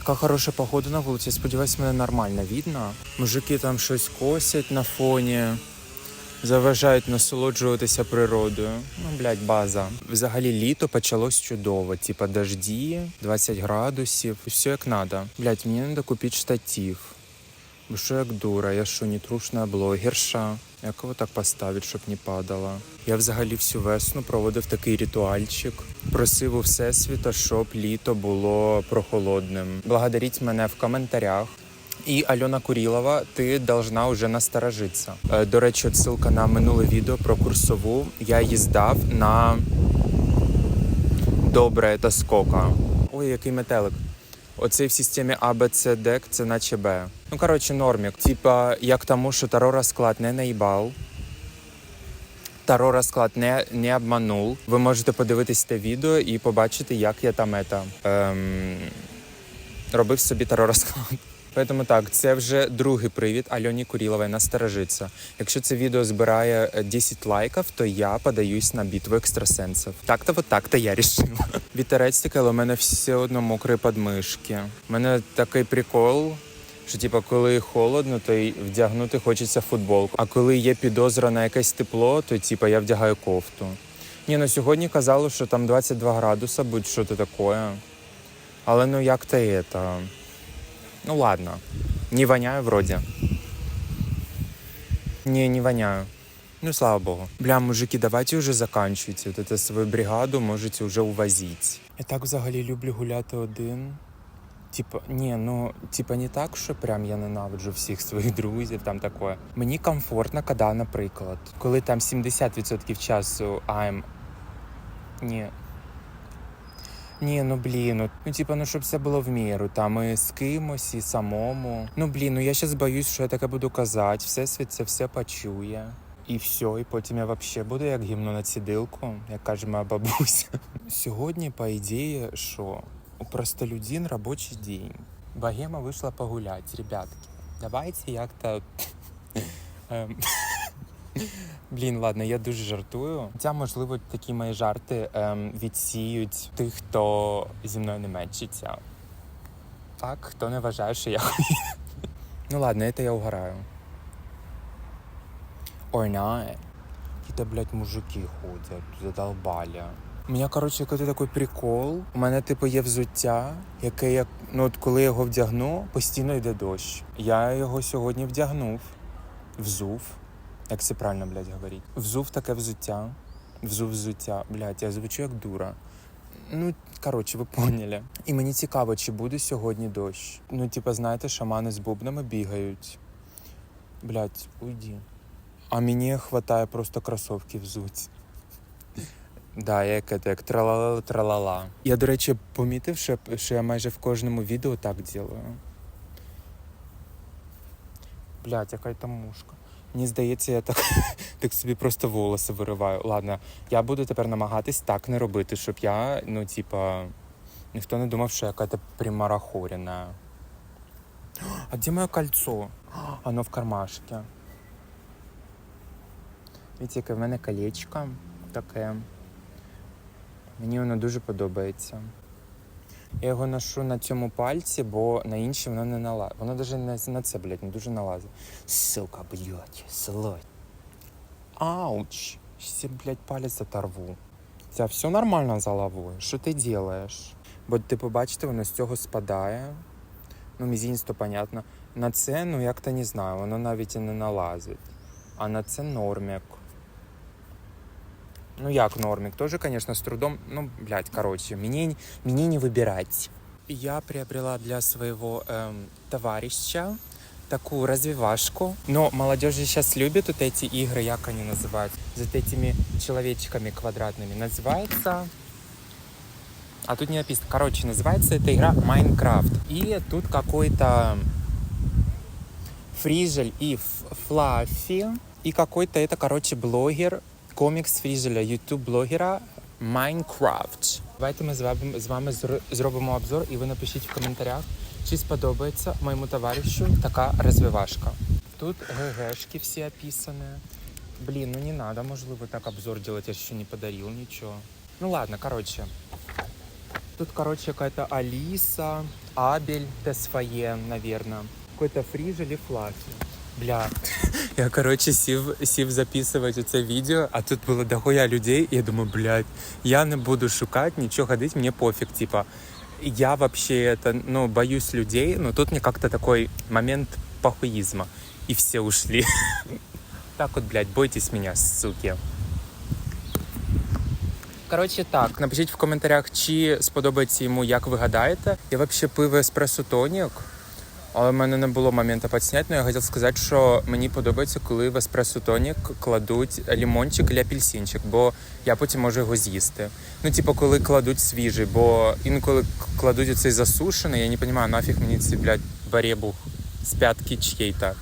Яка хороша погода на вулиці. Сподіваюсь, мене нормально видно. Мужики там щось косять на фоні. Заважають насолоджуватися природою. Ну, блядь, база. Взагалі літо почалось чудово. Типа дожді, 20 градусів, і все як надо. Блядь, мені треба купити штатив. Бо що як дура, я що, не трушна блогерша. Як його так поставити, щоб не падало? Я взагалі всю весну проводив такий ритуальчик. Просив у всесвіта, щоб літо було прохолодним. Благодаріть мене в коментарях. І Альона Курілова, ти должна вже насторожитися. Е, До речі, от ссылка на минуле відео про курсову. Я її на добре та скока. Ой, який метелик. Оцей в системі А, Б, С, Д, це наче Б. Ну, коротше, нормік. Типа, як тому, що Таро розклад не наїбав. Таро розклад не, не обманув. Ви можете подивитись те відео і побачити, як я там ета, ем, робив собі таро розклад. Тому так, це вже другий привід Альоні Курілової насторожиться. Якщо це відео збирає е, 10 лайків, то я подаюсь на битву екстрасенсів. Так-то вот так-то я рішила. Вітерець таке, але у мене все одно мокрі подмишки. У мене такий прикол, що типу, коли холодно, то й вдягнути хочеться футболку. А коли є підозра на якесь тепло, то типу, я вдягаю кофту. Ні, ну сьогодні казали, що там 22 градуса, будь що то таке. Але ну як то это. Ну ладно. Не воняю вроде. Не, не воняю. Ну, слава богу. Бля, мужики, давайте уже заканчуйте. Вот свою бригаду можете уже увозить. Я так взагалі люблю гуляти один. Типа, ні, ну, типа не так, що прям я ненавиджу всіх своїх друзів, там таке. Мені комфортно, коли, наприклад, коли там 70% часу I'm... Ні, ні, ну блін, ну, типа, ну щоб все було в міру, там і з кимось, і самому. Ну блін, ну я щас боюсь, що я таке буду казати, всесвіт це все почує. І все, і потім я взагалі буду як гімно на цідилку, як каже моя бабуся. Сьогодні, по ідеї, що у простолюдин робочий день. Богема вийшла погулять, ребятки. Давайте як-то. Блін, ладно, я дуже жартую. Хоча, можливо, такі мої жарти ем, відсіють тих, хто зі мною не мечиться. Так, хто не вважає, що я хуй. Ну ладно, це я угораю. Or not. Какие-то, блядь, мужики ходять, задолбали. У мене, коротше, якийсь такий прикол. У мене, типу, є взуття, яке як. Ну, от коли я його вдягну, постійно йде дощ. Я його сьогодні вдягнув, взув. Як це правильно, блядь, говорить? Взув таке взуття. Взув взуття. Блядь, я звучу як дура. Ну, коротше, ви поняли. І мені цікаво, чи буде сьогодні дощ. Ну, типа, знаєте, шамани з бубнами бігають. Блядь, уйди. А мені хватає просто кросовки взуть. Да, як як тралала тралала. Я, до речі, помітив, що, що я майже в кожному відео так ділаю. Блядь, яка там мушка. Мені здається, я так, так собі просто волоси вириваю. Ладно, я буду тепер намагатись так не робити, щоб я, ну, типа, ніхто не думав, що я якась примарахорена. А де моє кольцо? Оно в кармашке. Видите, яке в мене колечко таке. Мені воно дуже подобається. Я його ношу на цьому пальці, бо на інші воно не налазить. Воно навіть на це, блядь, не дуже налазить. Сука, блядь, слой. Ауч. Все, блядь, палець оторву. Це все нормально за головою. Що ти робиш? Бо ти побачите, воно з цього спадає. Ну, мізінець, то понятно. На це, ну як-то не знаю, воно навіть і не налазить. А на це нормік. Ну як нормик? Тоже, конечно, с трудом. Ну, блядь, короче, мне, мне не выбирать. Я приобрела для своего эм, товарища такую развивашку. Но молодежь сейчас любит вот эти игры, как они называют, с вот этими человечками квадратными. Называется... А тут не написано. Короче, называется эта игра Майнкрафт. И тут какой-то Фрижель и Флаффи. И какой-то это, короче, блогер, комікс Фріжеля, ютуб-блогера Майнкрафт. Давайте ми з вами, зробимо обзор, і ви напишіть в коментарях, чи сподобається моєму товаришу така розвивашка. Тут ГГшки всі описані. Блін, ну не надо, можливо, так обзор делать, я ще не подарил нічого. Ну ладно, короче. тут, короче, какая-то Алиса, Абель, Тесфае, наверное. Какой-то фриж или флаффи. Бля, я, короче, сів, сів записувати це відео, а тут було дохуя людей, і я думаю, блядь, я не буду шукати, нічого ходити, мені пофіг, типа. Я вообще это, ну, боюсь людей, но тут мне как-то такой момент похуизма. И все ушли. Так вот, блядь, бойтесь меня, суки. Коротше, так, напишіть в коментарях, чи сподобається йому, як ви гадаєте. Я взагалі пив еспресо тонік, але в мене не було моменту підсняти, але я хотів сказати, що мені подобається, коли в еспресо тонік кладуть лімончик чи апельсинчик, бо я потім можу його з'їсти. Ну, типу, коли кладуть свіжий, бо інколи кладуть оцей засушений, я не розумію, нафіг мені цей, блядь, баребух з п'ятки чьей-то.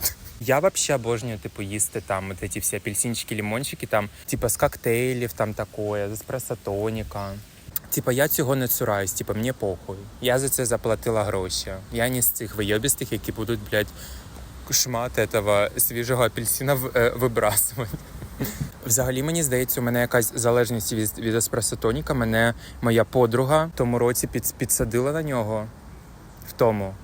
Я вообще обожнюю, типу, їсти там вот эти всі апельсинчики, лимончики, там, типа з коктейлів, там такое, з еспресо-тоніка. Типа, я цього не цураюсь, типа, мені похуй. Я за це заплатила гроші. Я не з цих вийобістих, які будуть, блядь, шмат этого свіжого апельсина е, вибрасувати. Взагалі, мені здається, у мене якась залежність від, від еспресо-тоніка. Мене моя подруга в тому році під, підсадила на нього. В тому.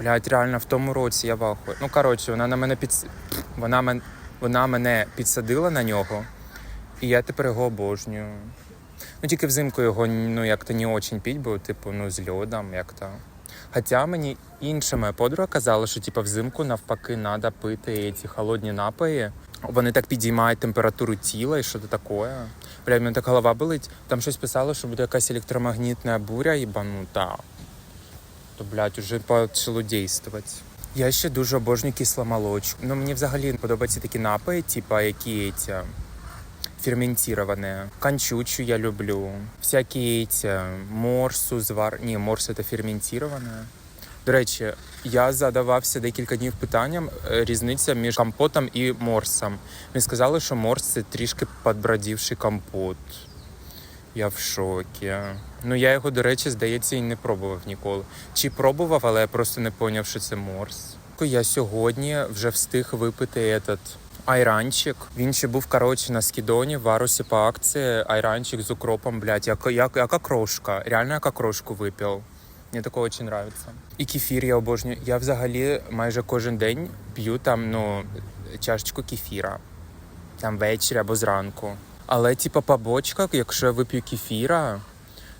Блядь, реально в тому році я вахую. Ну, коротше, вона на мене під... вона, мен... вона мене підсадила на нього, і я тепер його обожнюю. Ну, тільки взимку його ну, як-то не очень піть, бо, типу, ну, з льодом, як-то. Хоча мені інша моя подруга казала, що типу, взимку навпаки треба пити ці холодні напої. Вони так підіймають температуру тіла і що то таке. Бля, в мене так голова болить. Там щось писало, що буде якась електромагнітна буря, їбанута. То, блядь, уже почало дійствувати. Я ще дуже обожнюю кисломолочку. Ну, мені взагалі подобаються такі напої, типа які ці, ферментировані. Канчучу я люблю. Всякі ці, морсу, звар... Ні, морс це ферментироване. До речі, я задавався декілька днів питанням е, різниця між компотом і морсом. Мені сказали, що морс це трішки підбродівший компот. Я в шокі. Ну я його, до речі, здається, і не пробував ніколи. Чи пробував, але я просто не поняв, що це морс. Я сьогодні вже встиг випити этот айранчик. Він ще був коротше на скідоні в варусі по акції. Айранчик з укропом, блядь, як, як, як окрошка. Реально як окрошку випив. Мені такое очень нравится. І кефір я обожнюю. Я взагалі майже кожен день п'ю там ну, чашечку кефіра. Там ввечері або зранку. Але, типа, по бочках, якщо я вип'ю кефіра,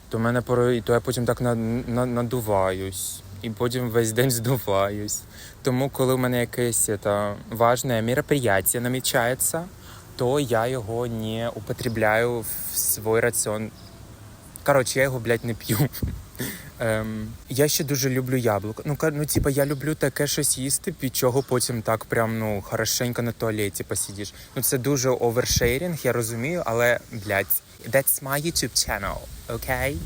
то, мене порой, то я потім так на, на, надуваюсь. І потім весь день здуваюсь. Тому, коли в мене якесь это, важне мероприятие намічається, то я його не употребляю в свій раціон. Коротше, я його, блядь, не п'ю. Ем, я ще дуже люблю яблуко. Ну, ну, типа, я люблю таке щось їсти, від чого потім так прям ну хорошенько на туалеті посидиш. Ну це дуже овершерінг, я розумію, але блядь, that's my YouTube channel, окей?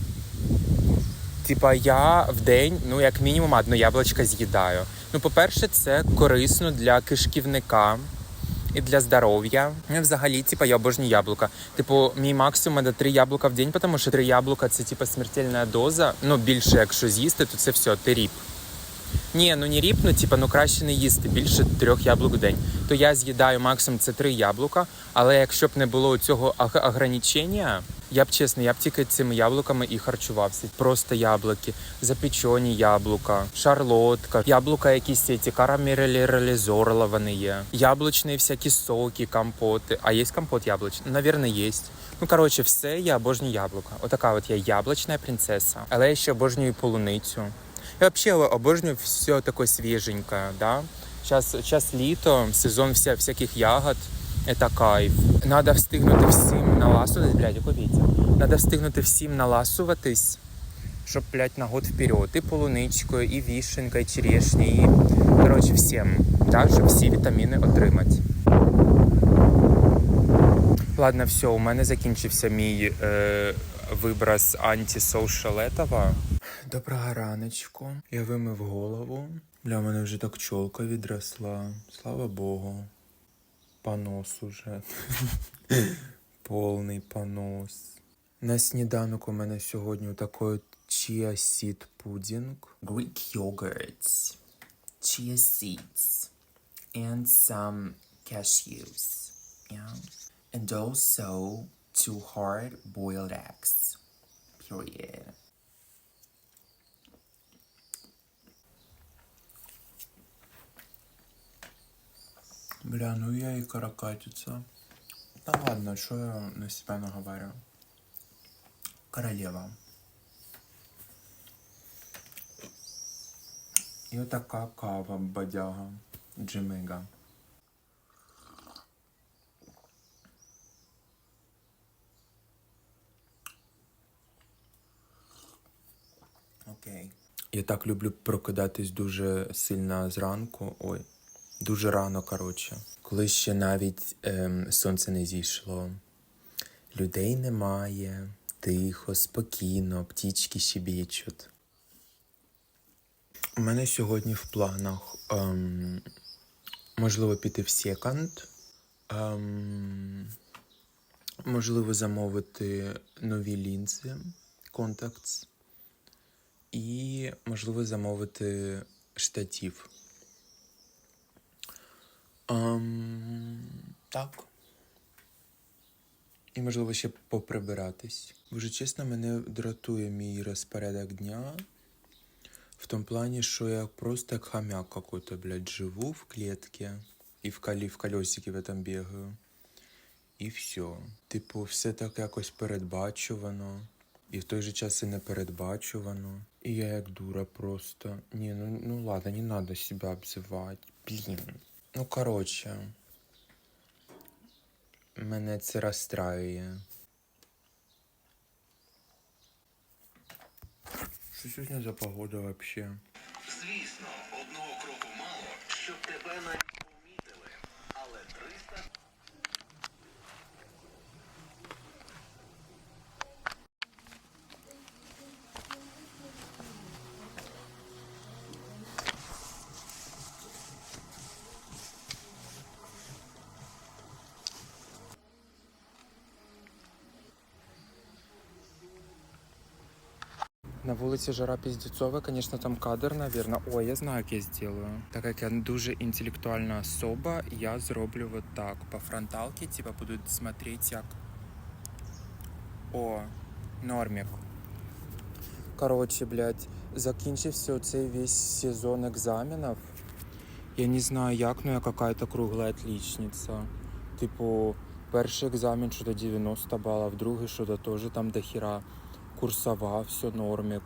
Типа, я в день, ну як мінімум, одне яблучко з'їдаю. Ну, по-перше, це корисно для кишківника і для здоров'я. І взагалі, типа, я обожнюю яблука. Типу, мій максимум це три яблука в день, тому що три яблука це типа смертельна доза. Ну, більше, якщо з'їсти, то це все, ти ріп. Ні, ну не ріп, ну типа, ну краще не їсти більше трьох яблук в день. То я з'їдаю максимум це три яблука, але якщо б не було цього ограничення, я б чесно, я б тільки цими яблуками і харчувався. Просто яблуки, запечені яблука, шарлотка, яблука якісь ці карамелізовані є, яблучні всякі соки, компоти. А є компот яблучний? Навірно, є. Ну, коротше, все, я обожнюю яблука. Отака от я яблучна принцеса. Але я ще обожнюю полуницю. Я вообще обожнюю все такое свеженькое, да. Сейчас, сейчас літо, сезон вся, всяких ягод. Это кайф. Надо встигнути всім наласуватись, блядь, вітя. Надо встигнути всім наласуватись, щоб, блядь, на год вперед. І полуничкою, і вішенкою, і черешні, і, коротше, всім. Да, щоб всі вітаміни отримати. Ладно, все, у мене закінчився мій е, вибраз антисоушал. Доброго раночку. Я вимив голову. Бля, у мене вже так чолка відросла. Слава Богу. Понос уже. Повний понос. На сніданок у мене сьогодні такий chia seed pudding. Greek yogurt. Chia seeds. And some cashews. Yeah. And also two hard boiled eggs. Period. Бля, ну я и каракатица. Да ладно, что я на себя наговариваю? Королева. І отака кава бадяга Джимига. Окей. Я так люблю прокидатись дуже сильно зранку. Ой, дуже рано, коротше. Коли ще навіть ем, сонце не зійшло. Людей немає, тихо, спокійно, птічки щебечуть. У мене сьогодні в планах ем, можливо піти в секонд. Ем, можливо, замовити нові лінзи Contacts. І можливо замовити штатів. Ем, так. І можливо ще поприбиратись. Вже чесно, мене дратує мій розпорядок дня. В том плане, что я просто как хомяк какой-то, блядь, живу в клетке и в, колі, в колесике в этом бегаю. І все. Типу, все так якось передбачувано. І в той же час і не передбачувано. І я як дура просто. Ні, ну, ну ладно, не надо себя обзивати. Блін. Ну, короче. Мене це розстраює. Що сьогодні за погода вообще? На вулиці Жара Піздецова, конечно, там кадр, наверное. Ой, я знаю, як я сделаю. Так як я дуже інтелектуальна особа, я зроблю вот так. По фронталке, типа, будуть смотреть як. О, нормік. Короче, блядь, закінчився цей весь сезон екзаменів. Я не знаю як, но я какая-то круглая отличница. Типу, перший екзамен що-то 90 балів, другий що-то теж там до хіра. Курсова, все нормик.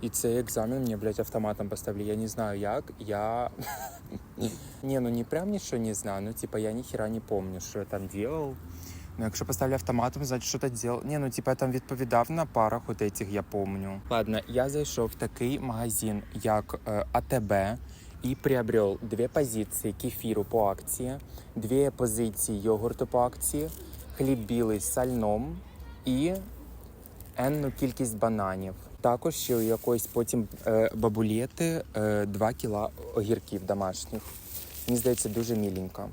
І цей екзамен мені, блядь, автоматом поставили. Я не знаю як. Я. не, ну не прям нічого не знаю. Ну, типа, я ніхера не помню, що я там делал. Ну, якщо поставили автоматом, значить що то делал. Не, ну типа я там відповідав на парах от этих, я помню. Ладно, я зайшов в такий магазин, як е, АТБ, і приобрел дві позиції кефіру по акції, дві позиції йогурту по акції, хліб білий з сальном і енну кількість бананів. Також ще у якоїсь потім е, бабулєти е, 2 кіла огірків домашніх. Мені здається, дуже міленько.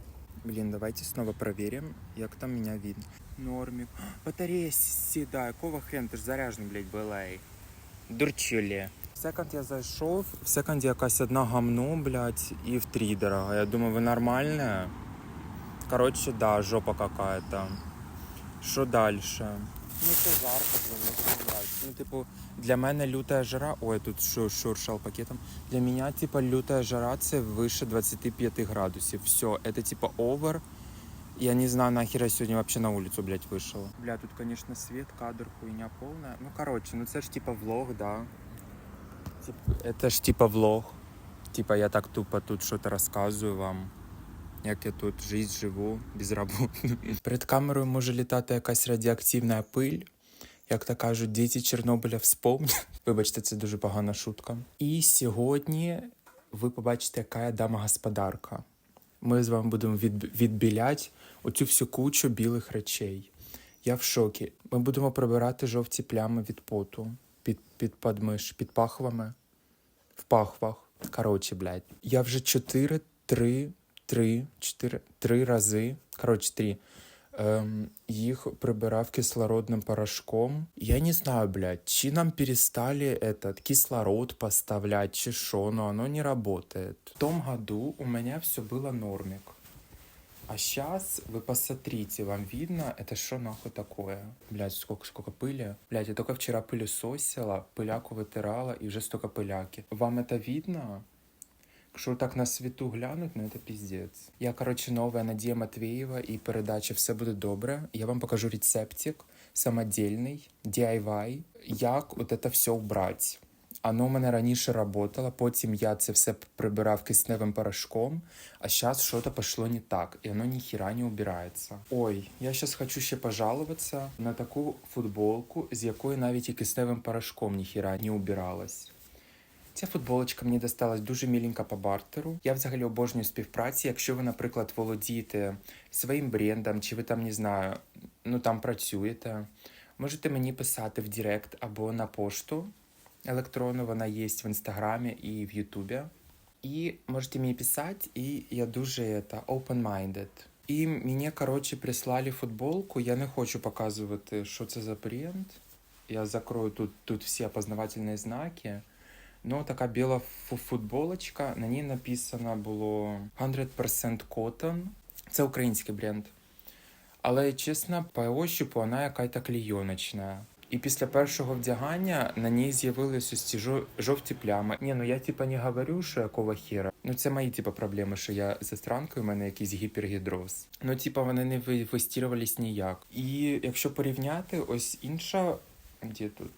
Блін, давайте снова проверим, як там мене видно. Нормик. Батарея сідає. Якого хрен? Ти ж заряжений, блядь, була. Дурчилі. В секонд я зайшов, в секонді якась одна гамно, блядь, і дорога. Я думаю, ви нормальне? Короче, да, жопа какая-то. Що дальше? Ну, це жарко, блин, не сумніваюсь. Ну, типу, для мене люта жара. Ой, тут шу- шуршал пакетом. Для мене, типа, люта жара це вище 25 градусів. Все, это типа овер. Я не знаю, нахер я сьогодні вообще на улицу, блядь, вышел. Бля, тут, конечно, свет, кадр, хуйня полная. Ну, короче, ну це ж типа влог, да. Тип, это ж типа влог. Типа я так тупо тут що-то розказую вам. Як я тут життя живу без роботи. Перед камерою може літати якась радіоактивна пиль. Як то кажуть, діти Чорнобиля вспомнять. Вибачте, це дуже погана шутка. І сьогодні ви побачите, яка я дама господарка. Ми з вами будемо від, відбіляти оцю всю кучу білих речей. Я в шокі. Ми будемо прибирати жовті плями від поту під, під подмиш, під пахвами, в пахвах. Коротше, блядь. Я вже 4, 3, 3, 4, 3 рази, коротше, 3, ем, їх прибирав кислородним порошком. Я не знаю, блядь, чи нам перестали этот кислород поставлять, чи шо, но оно не работает. В том году у меня все было нормик. А сейчас вы посмотрите, вам видно, это что нахуй такое? Блять, сколько, сколько пыли. Блять, я только вчера пылесосила, пыляку вытирала, и уже столько пыляки. Вам это видно? Якщо так на світу глянуть, ну це піздець. Я, коротше, нова Надія Матвієва і передача Все буде добре. Я вам покажу рецептик самодільний, DIY, як от це все убрати. Оно у мене раніше работало, потім я це все прибирав кисневим порошком, а зараз щось пішло не так, і воно ніхіра не убирається. Ой, я зараз хочу ще пожалуватися на таку футболку, з якої навіть і кисневим порошком ніхіра не убиралась. Ця футболочка мені досталась дуже міленька по бартеру. Я взагалі обожнюю співпраці. Якщо ви, наприклад, володієте своїм брендом, чи ви там не знаю, ну там працюєте, можете мені писати в Директ або на пошту електронну. Вона є в інстаграмі і в Ютубі. І можете мені писати, і я дуже это, open-minded. І мені, коротше, прислали футболку. Я не хочу показувати, що це за бренд. Я закрою тут, тут всі опознавательні знаки. Ну, така біла футболочка, на ній написано було 100% cotton. Це український бренд. Але чесно, по ощупу вона якась клійоночна. І після першого вдягання на ній з'явилися ці жовті плями. Ні, ну я типа не говорю, що якого хіра. Ну це мої типа проблеми, що я застранкою, у мене якийсь гіпергідроз. Ну, типа, вони не ви- вистірювались ніяк. І якщо порівняти, ось інша. Де тут?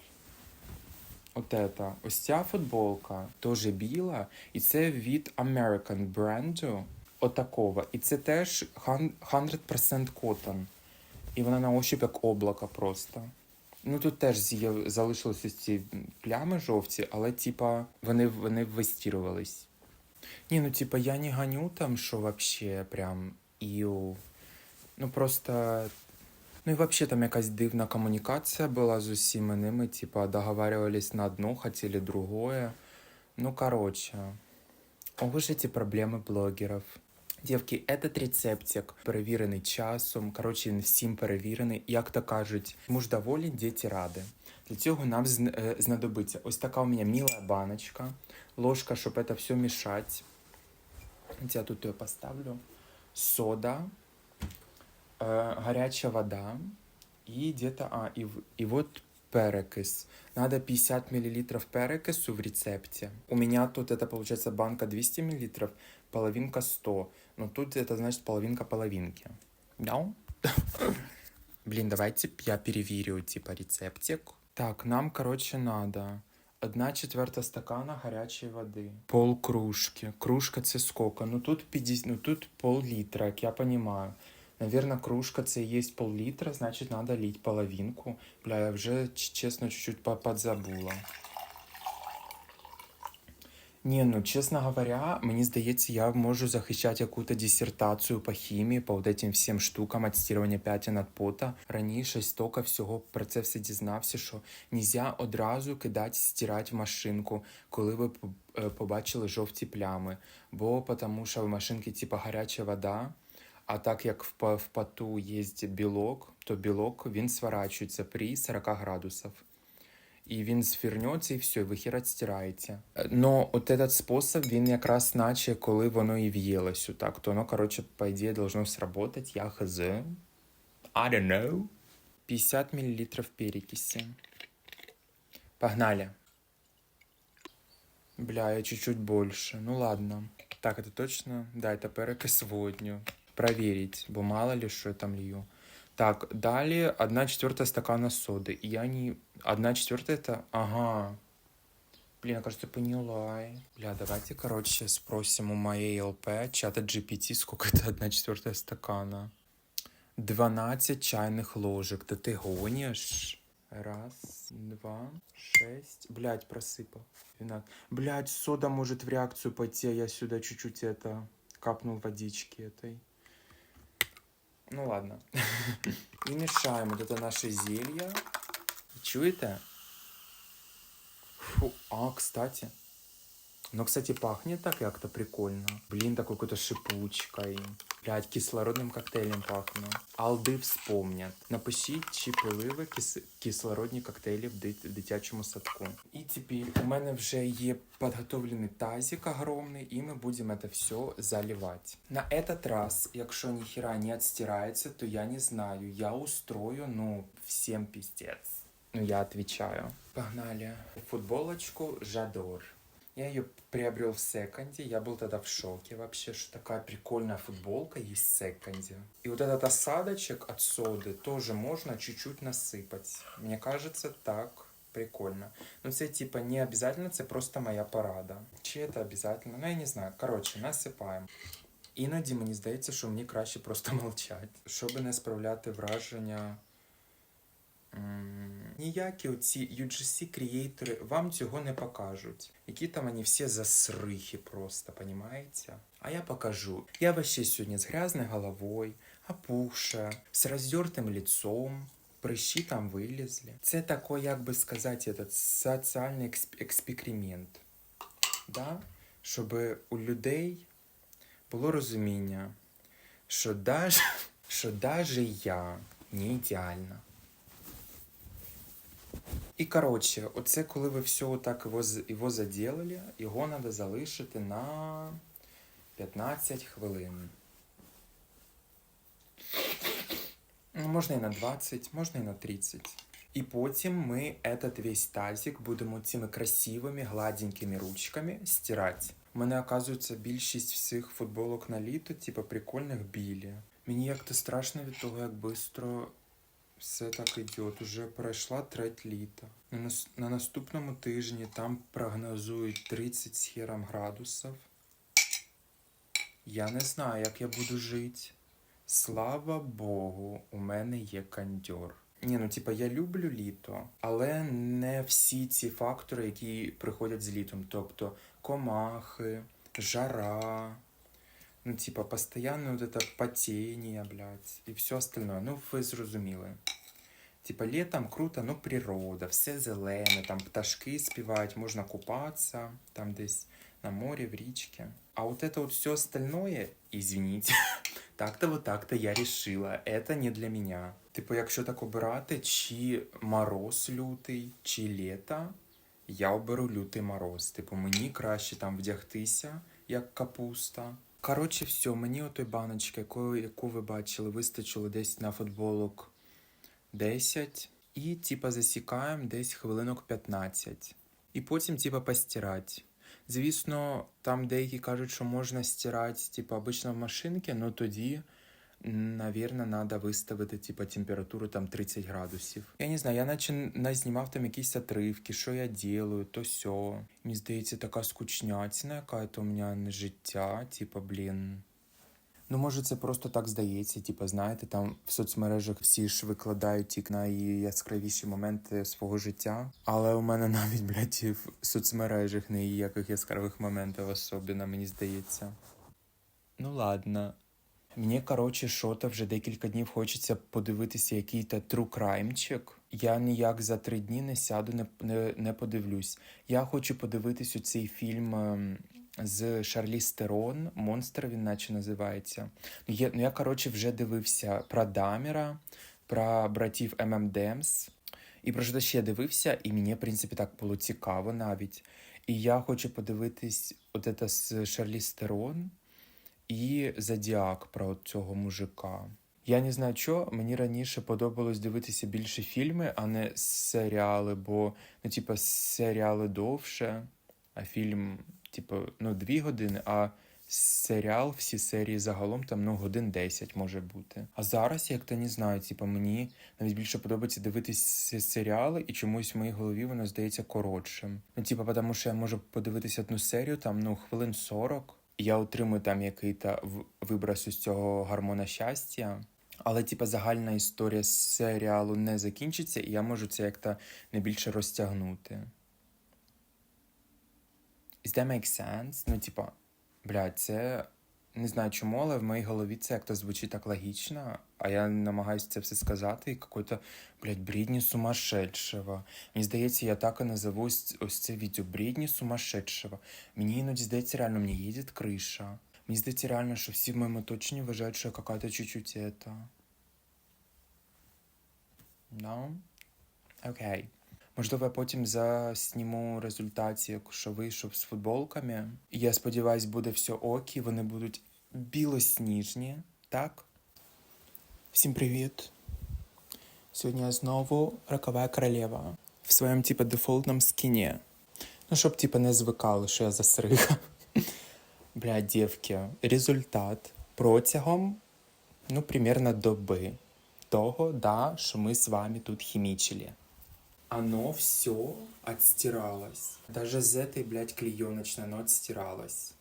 От ета. Ось ця футболка теж біла, і це від American бренду. Отакого. І це теж 100% cotton. І вона на ощупь як облако просто. Ну тут теж залишилися ці плями жовті, але типа вони, вони вистірувались. Ні, ну типа я не ганю там, що вообще прям іу. Ну просто. Ну і вообще там якась дивна комунікація була з усіма ними, типа договаривались на одно, хотіли другое. Ну, короче. Ого ж эти проблеми блогерів. Дівки, этот рецептик перевірений часом. Коротше, він всім перевірений. Як то кажуть, муж доволі, діти ради. Для цього нам зн- е, знадобиться ось така у мене мила баночка, ложка, щоб это все мішати. Я тут ее поставлю. Сода, э, горячая вода и где-то... А, и, в- и вот перекис. Надо 50 мл перекису в рецепте. У меня тут это получается банка 200 мл, половинка 100. Но тут это значит половинка половинки. Да? Блин, давайте я перевірю, типа, рецептик. Так, нам, короче, надо одна четверта стакана гарячої води. Пол кружки. Кружка це сколько? Ну тут 50, ну тут пол-літра, як я понимаю. Наверное, кружка це є пол-літра, значить надо лить половинку. Бля, я вже, чесно, чуть-чуть подзабула. Ні, ну чесно говоря, мені здається, я можу захищати якусь дисертацію по хімії, по вот этим всім штукам, отстирування п'ятин від пота. Раніше стільки всього про це все дізнався, що нельзя одразу кидати, стирати в машинку, коли ви е, побачили жовті плями. Бо тому що в машинці типа гаряча вода, а так як в, по- в поту є білок, то білок він сворачується при 40 градусах. І він сфірнеться і все, ви хіра стираєте. Но от этот спосіб, він якраз наче, коли воно і в'їлось так, то воно, короче, по ідеї, должно сработать. Я хз. I don't know. 50 мл перекиси. Погнали. Бля, я чуть-чуть больше. Ну ладно. Так, это точно? Да, это перекис водню. Проверить, бо мало ли, что я там лью. Так, далее 1 четвертая стакана соды. И я не... 1 четвертая это... Ага. Блин, я, кажется, поняла. Бля, давайте, короче, спросим у моей ЛП, чата GPT, сколько это 1 четвертая стакана. 12 чайных ложек. Да ты гонишь? Раз, два, шесть. Блять, просыпал. 12. Блять, сода может в реакцию пойти, а я сюда чуть-чуть это капнул водички этой. Ну ладно. И мешаем вот это наше зелье. Чуете? Фу. А, кстати. Но, кстати, пахнет так как-то прикольно. Блин, такой какой-то шипучкой. Блядь, кислородным коктейлем пахну. Алди вспомнят. Напишіть, чи пили ви кис... кислородні коктейлі в дит... дитячому садку. І тепер у мене вже є підготовлений тазик огромний, і ми будемо це все заливати. На этот раз, якщо ніхіра не отстирається, то я не знаю. Я устрою, ну, всем пиздец. Ну, я отвечаю. Погнали. Футболочку Жадор. Я ее приобрел в секонде, я был тогда в шоке вообще, что такая прикольная футболка есть в секонде. И вот этот осадочек от соды тоже можно чуть-чуть насыпать. Мне кажется, так прикольно. Ну це типа не обязательно, це просто моя порада. Чи це обязательно? Ну я не знаю. Коротше, насипаємо. Іноді мені здається, що мені краще просто мовчати, щоб не справляти враження. Ніякі оці UGC креатори вам цього не покажуть. Які там вони всі засрихи просто, понимаете? А я покажу. Я вообще сьогодні з грязною головою, опухша, з роздертим лицом, прыщи там вилізли. Це такой, як би сказати, этот соціальний експеримент. Да? Щоб у людей було розуміння, що даже, що даже я не ідеальна. І коротше, оце коли ви все так його, його заділили, його треба залишити на 15 хвилин. Ну, можна і на 20, можна і на 30. І потім ми этот весь тазик будемо цими красивими гладенькими ручками стирати. У мене, оказується, більшість всіх футболок на літо, типу прикольних білі. Мені як-то страшно від того, як швидко все так іде. Уже пройшла треть літа. На, наступному тижні там прогнозують 30 з хером градусів. Я не знаю, як я буду жити. Слава Богу, у мене є кондьор. Ні, ну типа я люблю літо, але не всі ці фактори, які приходять з літом. Тобто комахи, жара, ну, типа, постоянно вот это потение, блядь, и все остальное. Ну, ви зрозуміли. Типа, літом круто, ну, природа, все зелене, там пташки співають, можна купатися, там десь на морі, в річці. А вот это вот все остальное, извините, так-то вот так-то я решила, это не для меня. Типу, якщо так обирати, чи мороз лютий, чи літо, я оберу лютий мороз. Типу, мені краще там вдягтися, як капуста. Коротше, все, мені отої баночки, яку, яку ви бачили, вистачило десь на футболок 10. І, типа, засікаємо десь хвилинок 15. І потім, типа, постирати. Звісно, там деякі кажуть, що можна стирати, типа, обично в машинці, але тоді, навірно, треба виставити, типа, температуру там 30 градусів. Я не знаю, я наче назнімав там якісь отривки, що я делаю, то сьо. Мені здається, така скучняцина, яка то у мене не життя, типа, блін. Ну, може, це просто так здається. Типу, знаєте, там в соцмережах всі ж викладають тільки найяскравіші моменти свого життя. Але у мене навіть, блядь, в соцмережах ніяких яскравих моментів особливо, мені здається. Ну ладно. Мені, коротше, що-то вже декілька днів хочеться подивитися який-то true crime-чик. Я ніяк за три дні не сяду, не, не, не подивлюсь. Я хочу подивитись у цей фільм ем, з Шарлі Стерон. Монстр він наче називається. Ну, я, ну, я коротше, вже дивився про Даміра, про братів ММДемс. І про що ще дивився, і мені, в принципі, так було цікаво навіть. І я хочу подивитись от це з Шарлі Стерон і Зодіак про цього мужика. Я не знаю, що мені раніше подобалось дивитися більше фільми, а не серіали, бо ну, типа, серіали довше, а фільм, типу, ну, дві години, а серіал, всі серії загалом там ну, годин 10 може бути. А зараз, як то не знаю, типу, мені навіть більше подобається дивитися серіали, і чомусь в моїй голові воно здається коротшим. Ну, типу, тому що я можу подивитися одну серію, там ну, хвилин 40, і я отримую там який-то виброс із цього гормона щастя. Але, типа, загальна історія серіалу не закінчиться, і я можу це як-то не більше розтягнути. Is that make sense? Ну, типа, блядь, це не знаю чому, але в моїй голові це як-то звучить так логічно, а я намагаюся це все сказати, і какой-то, блядь, бредні сумасшедшего. Мені здається, я так і назову ось, це відео бредні сумасшедшего. Мені іноді здається, реально, мені їде криша. Мені здається реально, що всі в моєму оточенні вважають, що я какая-то чуть-чуть это. No? Окей. Можливо, я потім засніму результатик, що вийшов з футболками. Я сподіваюсь, буде все ок, і вони будуть білосніжні, так? Всім привіт! Сьогодні я знову рокова королева в своєму типу дефолтному скіні. Ну, щоб типа не звикали, що я засрига. Бля, дівки, результат протягом, ну, примерно доби того, да, що ми з вами тут хімічили. Оно все отстиралось. Даже з этой, блядь, клееночной оно отстиралось.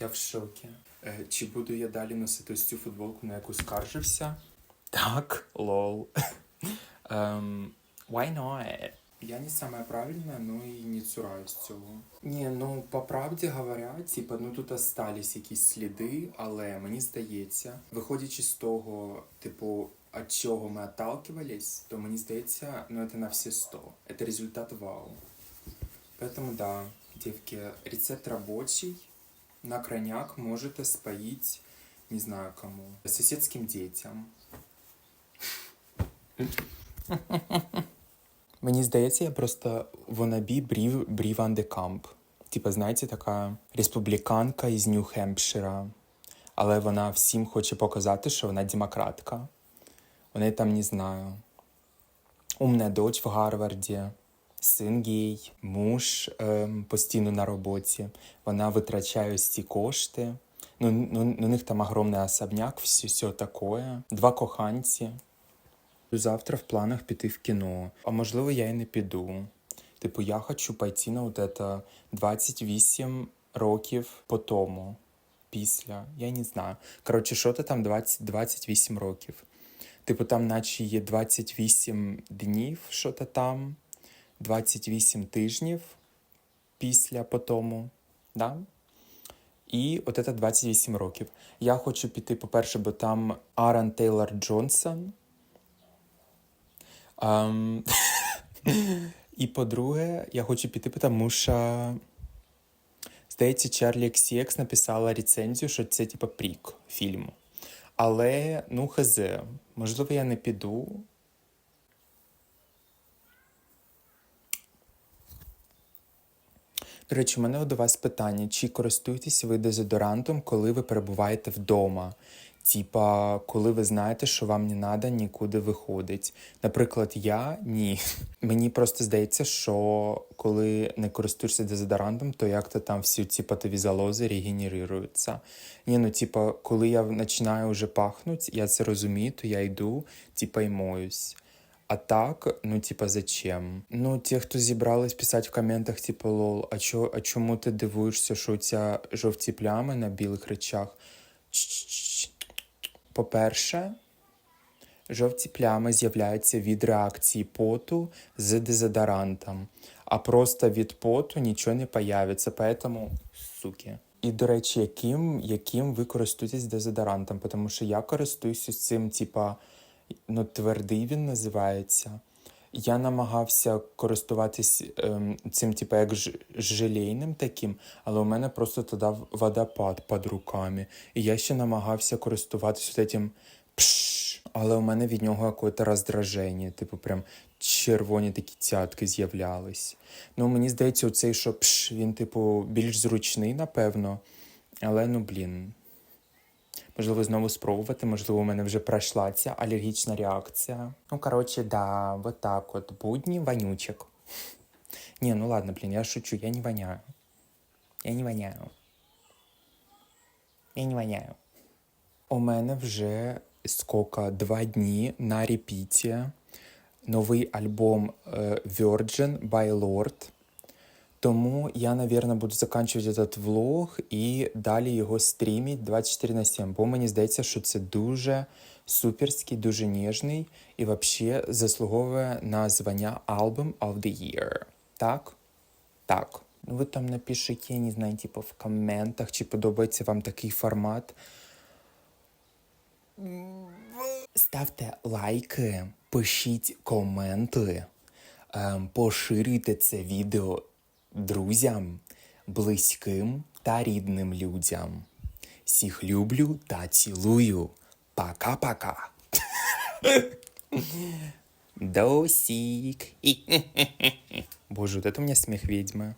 Я в шокі. Е, чи буду я далі носити ось цю футболку, на яку скаржився? Так, лол. Ем, why not? Я не самая правильная, но и не цураюсь цього. Ні, ну по правді говоря, типа, ну тут остались якісь сліди, але мені здається, виходячи з того, типу, від чого ми отталкивались, то мені здається, ну це на всі 100. Это результат вау. Поэтому да, девки, рецепт рабочий. На крайняк можете споить, не знаю кому, соседским детям. Мені здається, я просто вонабі брів, брів Андекамп. Типа, знаєте, така республіканка із Нью-Хемпшира. Але вона всім хоче показати, що вона демократка. Неї там, не знаю, умна дочь в Гарварді, син гей, муж ем, постійно на роботі. Вона витрачає ці кошти. Ну, ну, у них там огромний особняк, все, все таке. Два коханці. Завтра в планах піти в кіно. А можливо, я і не піду. Типу, я хочу пойти на от это 28 років по тому. Після. Я не знаю. Коротше, що то там 20, 28 років. Типу, там, наче є 28 днів, що то там, 28 тижнів після по тому. Да? І от це 28 років. Я хочу піти, по-перше, бо там Аран Тейлор Джонсон. Ам, і по-друге, я хочу піти, тому що, здається, Чарлі XCX написала рецензію, що це типа прік фільму. Але, ну, хз, можливо, я не піду. До речі, у мене до вас питання: чи користуєтесь ви дезодорантом, коли ви перебуваєте вдома? Типа, коли ви знаєте, що вам не треба нікуди виходить. Наприклад, я ні. Мені просто здається, що коли не користуєшся дезодорантом, то як-то там всі ці потові залози регенеруються. Ні, ну типа, коли я починаю вже пахнути, я це розумію, то я йду, типа, і моюсь. А так, ну типа, зачем? Ну, ті, хто зібрались писати в коментах, типа, лол, а чо, а чому ти дивуєшся, що у ця жовті плями на білих речах? По-перше, жовті плями з'являються від реакції поту з дезодорантом, а просто від поту нічого не появиться, поэтому суки. І, до речі, яким, яким ви користуєтесь дезодорантом? Тому що я користуюся цим, типа, ну, твердий він називається. Я намагався користуватись ем, цим, типу, як ж, желейним таким, але у мене просто тоді водопад під руками. І я ще намагався користуватись этим пш, але у мене від нього якесь роздраження, типу, прям червоні такі цятки з'являлись. Ну, мені здається, оцей, що пш, він, типу, більш зручний, напевно. Але ну, блін. Можливо, знову спробувати, можливо, у мене вже пройшла ця алергічна реакція. Ну, коротше, да, вот так от. Будні вонючек. Ні, ну ладно, блін, я шучу, я не воняю. Я не воняю. Я не воняю. У мене вже скока два дні на репіті. Новий альбом е, Virgin by Lord. Тому я, наверное, буду заканчивать этот влог і далі його стріміть 24 на 7, бо мені здається, що це дуже суперський, дуже ніжний і взагалі заслуговує на звання Album of the Year. Так? Так. Ну ви там напишіть, я не знаю, типу, в коментах, чи подобається вам такий формат. Ставте лайки, пишіть коменти, ем, поширюйте це відео друзям, близьким та рідним людям. Всіх люблю та цілую. Пока-пока. Досік. Боже, вот это у меня смех ведьмы.